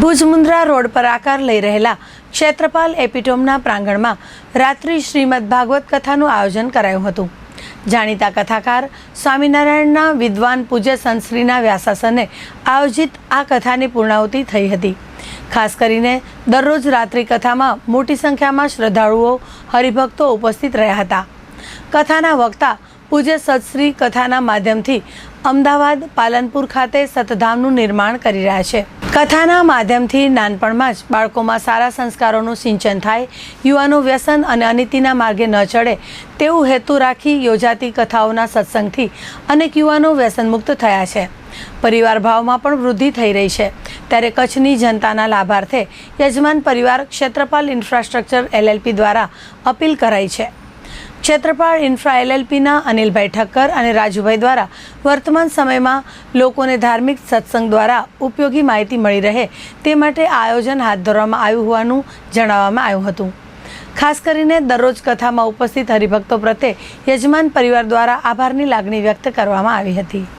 Bhuj Mundra road પર આકાર લઈ રહેલા ક્ષેત્રપાલ એપિટોમના પ્રાંગણમાં રાત્રિ શ્રીમદ ભાગવત કથાનું આયોજન કરાયું હતું. જાણીતા કથાકાર સ્વામિનારાયણના વિદ્વાન પૂજ્ય સંશ્રીના વ્યાસાસને આયોજિત આ કથાની પૂર્ણાહુતિ થઈ હતી. ખાસ કરીને દરરોજ રાત્રિ કથામાં મોટી સંખ્યામાં શ્રદ્ધાળુઓ, હરિભક્તો ઉપસ્થિત રહ્યા હતા. કથાના વક્તા પૂજ્ય સતશ્રી કથાના માધ્યમથી અમદાવાદ પાલનપુર ખાતે સતધામનું નિર્માણ કરી રહ્યા છે. કથાના માધ્યમથી નાનપણમાં જ બાળકોમાં સારા સંસ્કારોનું સિંચન થાય, યુવાનો વ્યસન અને અનિતિના માર્ગે ન ચડે તેવું હેતુ રાખી યોજાતી કથાઓના સત્સંગથી અનેક યુવાનો વ્યસનમુક્ત થયા છે. પરિવાર ભાવમાં પણ વૃદ્ધિ થઈ રહી છે. ત્યારે કચ્છની જનતાના લાભાર્થે યજમાન પરિવાર ક્ષેત્રપાલ ઇન્ફ્રાસ્ટ્રક્ચર એલએલપી દ્વારા અપીલ કરાઈ છે. ક્ષેત્રપાળ ઇન્ફ્રા એલએલપીના અનિલભાઈ ઠક્કર અને રાજુભાઈ દ્વારા વર્તમાન સમયમાં લોકોને ધાર્મિક સત્સંગ દ્વારા ઉપયોગી માહિતી મળી રહે તે માટે આયોજન હાથ ધરવામાં આવ્યું હોવાનું જણાવવામાં આવ્યું હતું. ખાસ કરીને દરરોજ કથામાં ઉપસ્થિત હરિભક્તો પ્રત્યે યજમાન પરિવાર દ્વારા આભારની લાગણી વ્યક્ત કરવામાં આવી હતી.